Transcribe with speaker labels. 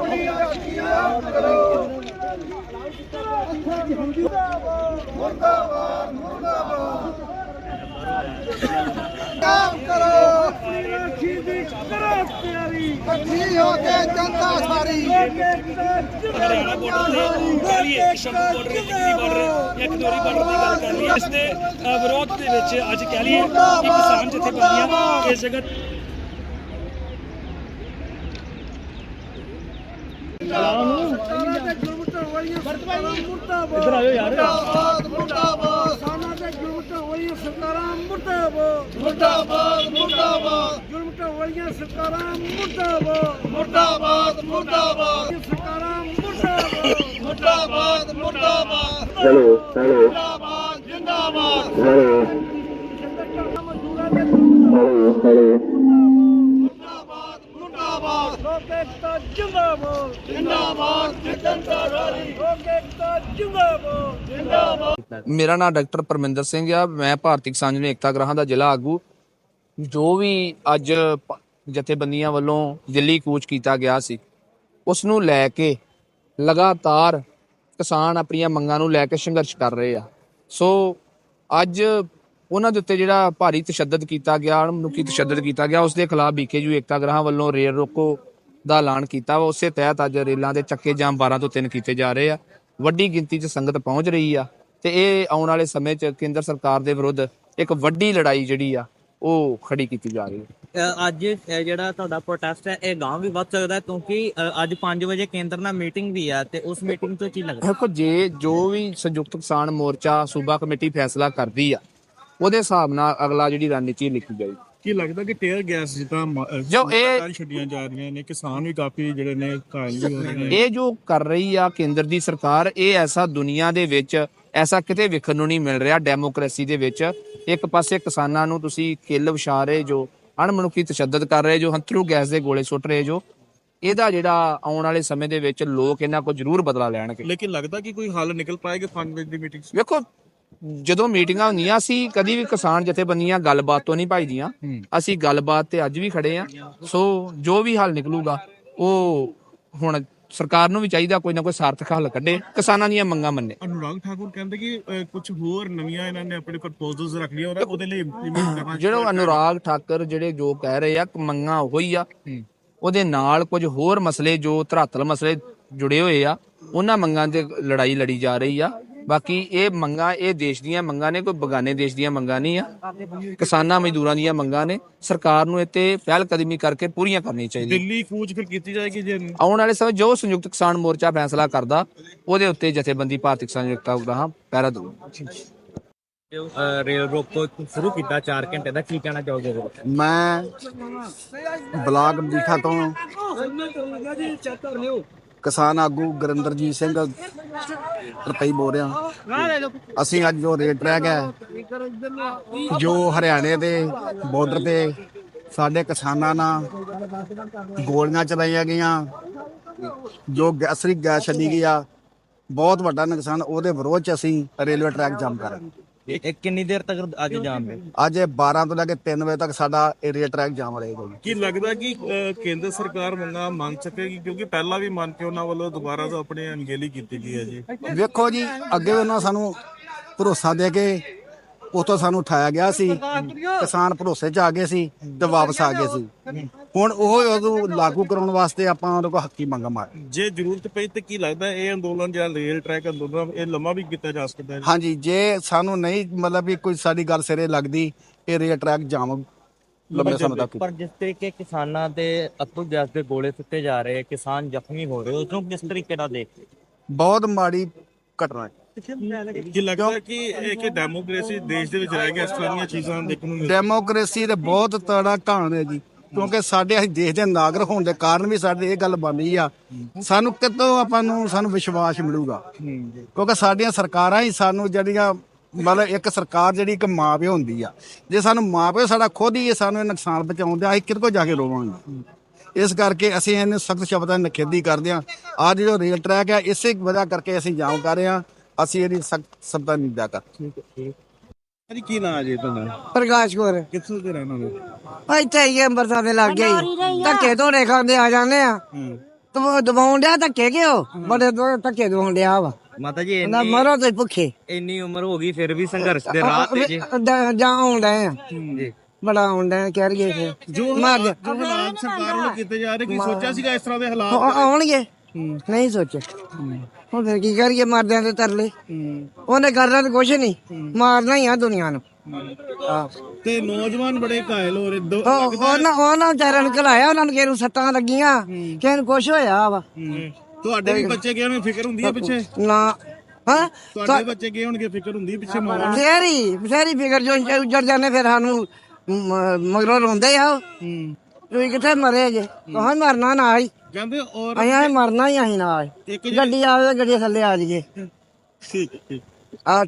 Speaker 1: ਆਪਣੀ ਆਜ਼ਾਦੀ ਆਪ ਕਰੋ ਮੁਰਦਾਬਾਦ ਮੁਰਦਾਬਾਦ। ਆਪ ਕਰੋ
Speaker 2: ਆਪਣੀ ਰਾਖੀ ਦੀ ਕਰੋ ਤਿਆਰੀ
Speaker 1: ਇਕੱਠੀ ਹੋ ਕੇ ਜਨਤਾ ਸਾਰੀ
Speaker 3: ਹਰਿਆਣਾ ਬਾਰਡਰ ਤੇ ਕਾਲੀ ਸ਼ੰਭੂ ਬਾਰਡਰ ਇੱਕ ਦਿੱਲੀ ਬਾਰਡਰ ਇੱਕ ਦੋਰੀ ਬਾਰਡਰ ਦੀ ਗੱਲ ਕਰ ਲਈ ਇਸ ਦੇ ਵਿਰੋਧ ਦੇ ਵਿੱਚ ਅੱਜ ਕਹਿ ਲਈਏ ਕਿ ਜਿੱਥੇ ਜਥੇਬੰਦੀਆਂ ਇਸ ਜਗ੍ਹਾ
Speaker 2: ਇੱਧਰ ਆਇਓ ਯਾਰ
Speaker 1: ਮੁਰਦਾਬਾਦ ਮੁਰਦਾਬਾਦ
Speaker 2: ਕਿਸਾਨਾਂ ਦੇ ਗੁਰਮਟਾਂ ਵਾਲੀਆਂ ਸਰਕਾਰਾਂ ਮੁਰਦਾਬਾਦ
Speaker 1: ਮੁਰਦਾਬਾਦ ਮੁਰਦਾਬਾਦ
Speaker 2: ਗੁਰਮਟਾਂ ਵਾਲੀਆਂ ਸਰਕਾਰਾਂ ਮੁਰਦਾਬਾਦ
Speaker 1: ਮੁਰਦਾਬਾਦ ਮੁਰਦਾਬਾਦ
Speaker 2: ਸਰਕਾਰਾਂ ਮੁਰਦਾਬਾਦ
Speaker 1: ਮੁਰਦਾਬਾਦ ਮੁਰਦਾਬਾਦ
Speaker 4: ਹੈਲੋ ਹੈਲੋ
Speaker 1: ਜਿੰਦਾਬਾਦ ਜਿੰਦਾਬਾਦ
Speaker 4: ਹੈਲੋ
Speaker 2: ਮਜ਼ਦੂਰਾਂ ਦੇ
Speaker 4: ਹੈਲੋ ਹੈਲੋ
Speaker 1: ਮੁਰਦਾਬਾਦ
Speaker 2: ਜਿੰਦਾਬਾਦ।
Speaker 1: ਜਿੰਦਾਬਾਦ
Speaker 2: ਜਿੰਦਾਬਾਦ।
Speaker 1: ਜਿੰਦਾਬਾਦ।
Speaker 5: ਮੇਰਾ ਨਾਮ ਡਾਕਟਰ ਪਰਮਿੰਦਰ ਸਿੰਘ ਆ। ਮੈਂ ਭਾਰਤੀ ਕਿਸਾਨ ਯੂਨੀਅਨ ਏਕਤਾ ਗ੍ਰਾਹਾਂ ਦਾ ਜ਼ਿਲ੍ਹਾ ਆਗੂ। ਜੋ ਵੀ ਅੱਜ ਜਥੇਬੰਦੀਆਂ ਵੱਲੋਂ ਦਿੱਲੀ ਕੂਚ ਕੀਤਾ ਗਿਆ ਸੀ ਉਸ ਨੂੰ ਲੈ ਕੇ ਲਗਾਤਾਰ ਕਿਸਾਨ ਆਪਣੀਆਂ ਮੰਗਾਂ ਨੂੰ ਲੈ ਕੇ ਸੰਘਰਸ਼ ਕਰ ਰਹੇ ਆ। ਸੋ ਅੱਜ ਉਹਨਾਂ ਦੇ ਉੱਤੇ ਜਿਹੜਾ ਭਾਰੀ ਤਸ਼ੱਦਦ ਕੀਤਾ ਗਿਆ ਮਨੁੱਖੀ ਤਸ਼ੱਦਦ ਕੀਤਾ ਗਿਆ ਉਸ ਦੇ ਖਿਲਾਫ ਬੀਕੇਯੂ ਏਕਤਾ ਗ੍ਰਾਹਾਂ ਵੱਲੋਂ ਰੇਲ ਰੋਕੋ ਦਾ ਐਲਾਨ ਕੀਤਾ ਵਾ। ਉਸੇ ਤਹਿਤ ਅੱਜ ਰੇਲਾਂ ਦੇ ਚੱਕੇ ਜਾਮ 12 ਤੋਂ 3 ਕੀਤੇ ਜਾ ਰਹੇ ਆ। ਵੱਡੀ ਗਿਣਤੀ 'ਚ ਸੰਗਤ ਪਹੁੰਚ ਰਹੀ ਆ ਤੇ ਇਹ ਆਉਣ ਵਾਲੇ ਸਮੇਂ 'ਚ ਕੇਂਦਰ ਸਰਕਾਰ ਦੇ ਵਿਰੁੱਧ ਇੱਕ ਵੱਡੀ ਲੜਾਈ ਜਿਹੜੀ ਆ ਉਹ ਖੜੀ ਕੀਤੀ ਜਾ ਰਹੀ ਹੈ।
Speaker 6: ਅੱਜ ਜਿਹੜਾ ਤੁਹਾਡਾ ਪ੍ਰੋਟੈਸਟ ਹੈ ਇਹ ਗਾਂਵ ਵੀ ਵੱਧ ਸਕਦਾ ਹੈ ਕਿਉਂਕਿ ਅੱਜ 5 ਵਜੇ ਕੇਂਦਰ ਨਾਲ ਮੀਟਿੰਗ ਵੀ ਹੈ ਤੇ ਉਸ ਮੀਟਿੰਗ ਤੋਂ ਕੀ ਲੱਗਦਾ?
Speaker 5: ਦੇਖੋ ਜੇ ਜੋ ਵੀ ਸੰਯੁਕਤ ਕਿਸਾਨ ਮੋਰਚਾ ਸੂਬਾ ਕਮੇਟੀ ਫੈਸਲਾ ਕਰਦੀ ਆ ਉਹਦੇ ਹਿਸਾਬ ਨਾਲ ਅਗਲਾ ਜਿਹੜੀ ਰਣਨੀਤੀ ਲਿਖੀ ਜਾਏਗੀ।
Speaker 7: ਕੀ ਲੱਗਦਾ ਕਿ ਟੇਅਰ ਗੈਸ ਜਿੱਦਾਂ ਮ- ਅਹ
Speaker 5: ਜੋ ਇਹ-
Speaker 7: ਲਗਾਤਾਰ ਛੱਡੀਆਂ ਜਾ ਰਹੀਆਂ ਨੇ ਕਿਸਾਨ ਵੀ ਕਾਫੀ ਜਿਹੜੇ ਨੇ ਘਾਇਲ ਵੀ ਹੋ ਰਹੇ ਨੇ।
Speaker 5: ਇਹ ਜੋ ਕਰ ਰਹੀ ਆ ਕੇਂਦਰ ਦੀ ਸਰਕਾਰ ਇਹ ਐਸਾ ਦੁਨੀਆ ਦੇ ਵਿੱਚ ਐਸਾ ਕਿਤੇ ਵੇਖਣ ਨੂੰ ਨਹੀਂ ਮਿਲ ਰਿਹਾ ਡੈਮੋਕ੍ਰੇਸੀ ਦੇ ਵਿੱਚ। ਇੱਕ ਪਾਸੇ ਕਿਸਾਨਾਂ ਨੂੰ ਤੁਸੀਂ ਕਿੱਲ ਵਿਛਾ ਰਹੇ ਜੋ ਅਣਮਨੁੱਖੀ ਤਸ਼ੱਦਦ ਕਰ ਰਹੇ ਜੋ ਹੰਥਰੂ ਗੈਸ ਦੇ ਗੋਲੇ ਸੁੱਟ ਰਹੇ ਜੋ ਇਹਦਾ ਜਿਹੜਾ ਆਉਣ ਵਾਲੇ ਸਮੇਂ ਦੇ ਵਿੱਚ ਲੋਕ ਇਹਨਾਂ ਕੋਲ ਜ਼ਰੂਰ ਬਦਲਾ ਲੈਣਗੇ।
Speaker 7: ਲੇਕਿਨ ਲੱਗਦਾ ਕਿ ਕੋਈ ਹੱਲ ਨਿਕਲ ਪਾਏਗਾ 5 ਵਜੇ ਦੀ ਮੀਟਿੰਗ
Speaker 5: ਵੇਖੋ ਜਦੋਂ ਮੀਟਿੰਗਾਂ ਹੁੰਦੀਆਂ ਸੀ ਕਦੀ ਵੀ ਕਿਸਾਨ ਜਥੇਬੰਦੀਆਂ ਗੱਲਬਾਤ ਤੋਂ ਨਹੀਂ ਭਾਈਦੀਆਂ ਅਸੀਂ ਗੱਲਬਾਤ ਤੇ ਅੱਜ ਵੀ ਖੜੇ ਆ। ਸੋ ਜੋ ਵੀ ਹੱਲ ਨਿਕਲੂਗਾ ਉਹ ਹੁਣ ਸਰਕਾਰ ਨੂੰ ਵੀ ਚਾਹੀਦਾ ਕੋਈ ਨਾ ਕੋਈ ਸਾਰਥਕ ਹੱਲ ਕੱਢੇ। ਕਿਸਾਨਾਂ ਦੀਆਂ ਮੰਗਾਂ ਮੰਨੇ।
Speaker 7: ਅਨੁਰਾਗ ਠਾਕੁਰ ਕਹਿੰਦੇ ਕਿ ਕੁਝ ਹੋਰ ਨਵੀਆਂ ਇਹਨਾਂ ਨੇ ਆਪਣੇ ਪ੍ਰਪੋਜ਼ਲਸ ਰੱਖ ਲਈਆਂ ਉਹਦਾ- ਉਹਦੇ ਲਈ ਇੰਪਲੀਮੈਂਟ ਕਰਨਾ
Speaker 5: ਜਿਹੜਾ ਅਨੁਰਾਗ ਠਾਕਰ ਜਿਹੜੇ ਜੋ ਕਹਿ ਰਹੇ ਆ ਕਿ ਮੰਗਾਂ ਉਹੀ ਆ। ਉਹਦੇ ਨਾਲ ਕੁਝ ਹੋਰ ਮਸਲੇ ਜੋ ਧਰਾਤਲ ਮਸਲੇ ਜੁੜੇ ਹੋਏ ਆ ਉਹਨਾਂ ਮੰਗਾਂ ਤੇ ਲੜਾਈ ਲੜੀ ਜਾ ਰਹੀ ਆ। ਬਾਕੀ ਇਹ ਮੰਗਾਂ ਇਹ ਦੇਸ਼ ਦੀਆਂ ਮੰਗਾਂ ਨੇ ਕੋਈ ਬਗਾਨੇ ਦੇਸ਼ ਦੀਆਂ ਮੰਗਾਂ ਨਹੀਂ ਆ। ਕਿਸਾਨਾਂ ਮਜ਼ਦੂਰਾਂ ਦੀਆਂ ਮੰਗਾਂ ਨੇ। ਸਰਕਾਰ ਨੂੰ ਇੱਥੇ ਪਹਿਲ ਕਦਮੀ ਕਰਕੇ ਪੂਰੀਆਂ ਕਰਨੀਆਂ ਚਾਹੀਦੀਆਂ।
Speaker 7: ਦਿੱਲੀ ਕੂਚ ਫਿਰ ਕੀਤੀ ਜਾਏਗੀ ਜੇ
Speaker 5: ਆਉਣ ਵਾਲੇ ਸਮੇਂ ਜੋ ਸੰਯੁਕਤ ਕਿਸਾਨ ਮੋਰਚਾ ਫੈਸਲਾ ਕਰਦਾ ਉਹਦੇ ਉੱਤੇ ਜਥੇਬੰਦੀ ਭਾਰਤੀ ਕਿਸਾਨ ਯੁਕਤਾ ਉਦਾਂ ਪਹਿਰਾ ਦਊ
Speaker 6: ਅ, ਰੇਲ ਰੋਕੋ ਸ਼ੁਰੂ ਕੀਤਾ 4 ਘੰਟੇ ਦਾ ਕੀ ਕਹਿਣਾ ਚਾਹੋਗੇ?
Speaker 8: ਮੈਂ ਬਲਾਕ ਮਜੀਠਾ ਤੋਂ ਕਿਸਾਨ ਆਗੂ ਗੁਰਿੰਦਰਜੀਤ ਸਿੰਘ ਰਪਈ ਬੋਲ ਰਿਹਾ। ਅਸੀਂ ਅੱਜ ਜੋ ਰੇਟ ਟਰੈਕ ਹੈ ਜੋ ਹਰਿਆਣੇ ਦੇ ਬਾਰਡਰ ਤੇ ਸਾਡੇ ਕਿਸਾਨਾਂ ਨਾਲ ਗੋਲੀਆਂ ਚਲਾਈਆਂ ਗਈਆਂ, ਜੋ ਗੈਸਰੀ ਗੈਸ ਛੱਡੀ ਗਈ ਆ, ਬਹੁਤ ਵੱਡਾ ਨੁਕਸਾਨ, ਉਹਦੇ ਵਿਰੋਧ ਚ ਅਸੀਂ ਰੇਲਵੇ ਟਰੈਕ ਜੰਮ ਕਰਾਂਗੇ
Speaker 6: ਇਹ ਕਿੰਨੀ ਦੇਰ ਤੱਕ ਅੱਜ ਜਾਮਦੇ
Speaker 8: ਅੱਜ ਇਹ 12 ਤੋਂ ਲੈ ਕੇ 3 ਵਜੇ ਤੱਕ ਸਾਡਾ ਏਰੀਆ ਟਰੈਕ ਜਾਮ ਰਹੇਗਾ ਜੀ।
Speaker 7: ਕੀ ਲੱਗਦਾ ਕਿ ਕੇਂਦਰ ਸਰਕਾਰ ਮੰਗਾਂ ਮੰਨ ਸਕੇਗੀ? ਕਿਉਂਕਿ ਪਹਿਲਾਂ ਵੀ ਮੰਨ ਕੇ ਉਹਨਾਂ ਵੱਲੋਂ ਦੁਬਾਰਾ ਤੋਂ ਆਪਣੀ ਅਣਗਹਿਲੀ ਕੀਤੀ ਗਈ ਹੈ ਜੀ।
Speaker 8: ਵੇਖੋ ਜੀ ਅੱਗੇ ਉਹਨਾਂ ਸਾਨੂੰ ਭਰੋਸਾ ਦੇ ਕੇ ਉਤੋਂ ਸਾਨੂੰ ਉਠਾਇਆ ਗਿਆ ਸੀ ਕਿਸਾਨ ਭਰੋਸੇ 'ਚ ਆ ਗਏ ਸੀ ਤੇ ਵਾਪਸ ਆ ਗਏ ਸੀ। ਹੁਣ ਉਹ ਉਦੋਂ ਲਾਗੂ ਕਰਾਉਣ ਵਾਸਤੇ ਆਪਾਂ ਉਹਨਾਂ ਕੋਲ ਹੱਕੀ ਮੰਗ ਮਾਰ
Speaker 7: ਜੇ ਜ਼ਰੂਰਤ ਪਈ ਤੇ ਕੀ ਲੱਗਦਾ ਇਹ ਅੰਦੋਲਨ ਜਿਹੜਾ ਰੇਲ ਟਰੈਕ ਅੰਦੋਲਨ ਇਹ ਲੰਮਾ ਵੀ ਕੀਤਾ ਜਾ ਸਕਦਾ ਹੈ?
Speaker 8: ਹਾਂਜੀ ਜੇ ਸਾਨੂੰ ਨਹੀਂ ਮਤਲਬ ਵੀ ਕੋਈ ਸਾਡੀ ਗੱਲ ਸਿਰੇ ਲੱਗਦੀ ਇਹ ਰੇਲ ਟਰੈਕ ਜਾਮ ਲੰਬੇ ਸਮੇਂ ਤੱਕ।
Speaker 6: ਪਰ ਜਿਸ ਤਰੀਕੇ ਕਿਸਾਨਾਂ ਦੇ ਅਤੂ ਗੈਸ ਦੇ ਗੋਲੇ ਸੁੱਟੇ ਜਾ ਰਹੇ ਕਿਸਾਨ ਜ਼ਖਮੀ ਹੋ ਰਹੇ ਉਸ ਨੂੰ ਕਿਸ ਤਰੀਕੇ ਨਾਲ ਦੇਖਦੇ?
Speaker 8: ਬਹੁਤ ਮਾੜੀ ਘਟਨਾ ਹੈ।
Speaker 7: ਕੀ ਲੱਗਦਾ ਕਿ ਇਹ ਕਿ ਡੈਮੋਕ੍ਰੇਸੀ ਦੇਸ਼ ਦੇ ਵਿੱਚ ਰਹਿ ਕੇ ਇਸ ਤਰ੍ਹਾਂ ਦੀਆਂ ਚੀਜ਼ਾਂ ਦੇਖਣ ਨੂੰ ਮਿਲਦੀਆਂ।
Speaker 8: ਡੈਮੋਕ੍ਰੇਸੀ ਤੇ ਬਹੁਤ ਤੜਾ ਘਾਣ ਹੈ ਜੀ ਕਿਉਂਕਿ ਸਾਡੇ ਅਸੀਂ ਦੇਸ਼ ਦੇ ਨਾਗਰਿਕ ਹੋਣ ਦੇ ਕਾਰਨ ਵੀ ਸਾਡੇ ਇਹ ਗੱਲ ਬਣ ਰਹੀ ਆ। ਸਾਨੂੰ ਕਿਤੋਂ ਆਪਾਂ ਨੂੰ ਸਾਨੂੰ ਵਿਸ਼ਵਾਸ ਮਿਲੂਗਾ। ਕਿਉਂਕਿ ਸਾਡੀਆਂ ਸਰਕਾਰਾਂ ਹੀ ਸਾਨੂੰ ਜਿਹੜੀਆਂ ਮਤਲਬ ਇੱਕ ਸਰਕਾਰ ਜਿਹੜੀ ਇੱਕ ਮਾਂ ਪਿਓ ਹੁੰਦੀ ਆ। ਜੇ ਸਾਨੂੰ ਮਾਂ ਪਿਓ ਸਾਡਾ ਖੁਦ ਹੀ ਇਹ ਸਾਨੂੰ ਇਹ ਨੁਕਸਾਨ ਪਹੁੰਚਾਉਂਦੇ ਆ ਅਸੀਂ ਕਿਹਦੇ ਕੋਲ ਜਾ ਕੇ ਰੋਵਾਂਗੇ? ਇਸ ਕਰਕੇ ਅਸੀਂ ਇਹਨੂੰ ਸਖਤ ਸ਼ਬਦਾਂ ਨਾਲ ਨਿਖੇਧੀ ਕਰਦੇ ਹਾਂ ਆਹ ਜਿਹੜਾ ਰੇਲ ਟਰੈਕ ਹੈ ਇਸੇ ਵਜ੍ਹਾ ਕਰਕੇ ਅਸੀਂ ਜਾਮ ਕਰ ਰਹੇ ਹਾਂ ਅਸੀਂ ਇਹਦੀ ਸਖਤ ਸ਼ਬਦਾਂ ਨਿੰਦਾ ਕਰ
Speaker 7: ਜੀ ਕੀ ਨਾਂ ਹੈ ਜੀ ਤੁਹਾਡਾ?
Speaker 9: ਪ੍ਰਕਾਸ਼ ਕੌਰ।
Speaker 7: ਕਿੱਥੋਂ ਦੇ ਰਹਿਣ ਵਾਲੇ
Speaker 9: ਇੱਥੇ ਹੀ ਅੰਮ੍ਰਿਤਸਰ ਦੇ ਲੱਗ ਗਈ ਧੱਕੇ ਧੋਣੇ ਖਾਂਦੇ ਆ ਜਾਂਦੇ ਆ।
Speaker 2: ਤੂੰ ਦਵਾਉਣ ਡਿਆ ਧੱਕੇ ਕਿਉਂ ਬੜੇ ਦੋ ਧੱਕੇ ਦਵਾਉਣ ਡਿਆ ਵਾ।
Speaker 6: ਮਾਤਾ ਜੀ
Speaker 2: ਨਾ
Speaker 6: ਇੰਨੀ
Speaker 2: ਮਰੋ ਤੇ ਭੁੱਖੇ।
Speaker 6: ਇੰਨੀ ਉਮਰ ਹੋ ਗਈ ਫਿਰ ਵੀ ਸੰਘਰਸ਼ ਦੇ ਰਾਹ ਤੇ ਜੀ।
Speaker 2: ਦ- ਜਾਂ ਡਏ ਆ।
Speaker 6: ਜੀ।
Speaker 2: ਬੜਾ ਆਉਣ ਡਏ ਕਹਿ ਰਹੀਏ ਫਿਰ।
Speaker 7: ਜੋ
Speaker 2: ਮਾਰ ਦੇ।
Speaker 7: ਜੋ ਹਾਲਾਤ ਸਰਕਾਰ ਵੱਲੋਂ ਕੀਤੇ ਜਾ ਰਹੇ ਕੀ ਸੋਚਿਆ ਸੀਗਾ ਇਸ ਤਰ੍ਹਾਂ ਦੇ ਹਾਲਾਤ?
Speaker 2: ਆ- ਆਉਣਗੇ। ਨਹੀਂ ਸੋਚੇ ਹੁਣ ਫਿਰ ਕੀ ਕਰੀਏ ਮਰਦਿਆਂ ਦੇ ਤਰਲੇ। ਉਹਨੇ ਕਰਨਾ ਤੇ ਕੁਛ ਨਹੀਂ। ਮਾਰਨਾ ਹੀ ਆ ਦੁਨੀਆ ਨੂੰ। ਹਾਂ।
Speaker 7: ਤੇ ਨੌਜਵਾਨ ਬੜੇ ਘਾਇਲ ਹੋ ਰਹੇ ਦੋ-
Speaker 2: ਉਹ ਉਹਨਾਂ ਉਹਨਾਂ ਵਿਚਾਰਿਆਂ ਨੂੰ ਘਲਾਇਆ ਉਹਨਾਂ ਨੂੰ ਕਿਸੇ ਨੂੰ ਸੱਟਾਂ ਲੱਗੀਆਂ। ਕਿਸੇ ਨੂੰ ਕੁਛ ਹੋਇਆ ਵਾ।
Speaker 7: ਤੁਹਾਡੇ ਵੀ ਬੱਚੇ ਗਏ ਹੋਣਗੇ ਫਿਕਰ ਹੁੰਦੀ ਹੈ ਪਿੱਛੇ?
Speaker 2: ਨਾ। ਹਾਂ?
Speaker 7: ਤੁਹਾਡੇ ਬੱਚੇ ਗਏ ਹੋਣਗੇ ਫਿਕਰ ਹੁੰਦੀ ਹੈ ਪਿੱਛੇ ਮਾਂ
Speaker 2: ਬਥੇਰੀ ਬਥੇਰੀ ਫਿਕਰ ਜੋ ਉੱਜੜ ਜਾਂਦੇ ਫਿਰ ਸਾਨੂੰ ਮ- ਮਗਰੋਂ ਰੋਂਦੇ ਆ ਉਹ। ਤੁਸੀਂ ਕਿੱਥੇ ਮਰੇ ਜੇ? ਕਹਾਂ ਮਰਨਾ ਨਾ ਹੀ?
Speaker 7: ਕਹਿੰਦੇ ਔਰ
Speaker 2: ਅਸੀਂ ਮਰਨਾ ਹੀ ਅਸੀਂ ਨਾਲ।
Speaker 7: ਇੱਕ
Speaker 2: ਗੱਡੀ ਆਵੇ ਗੱਡੀ ਥੱਲੇ ਆ ਜਾਈਏ।
Speaker 7: ਠੀਕ ਠੀਕ।
Speaker 2: ਆ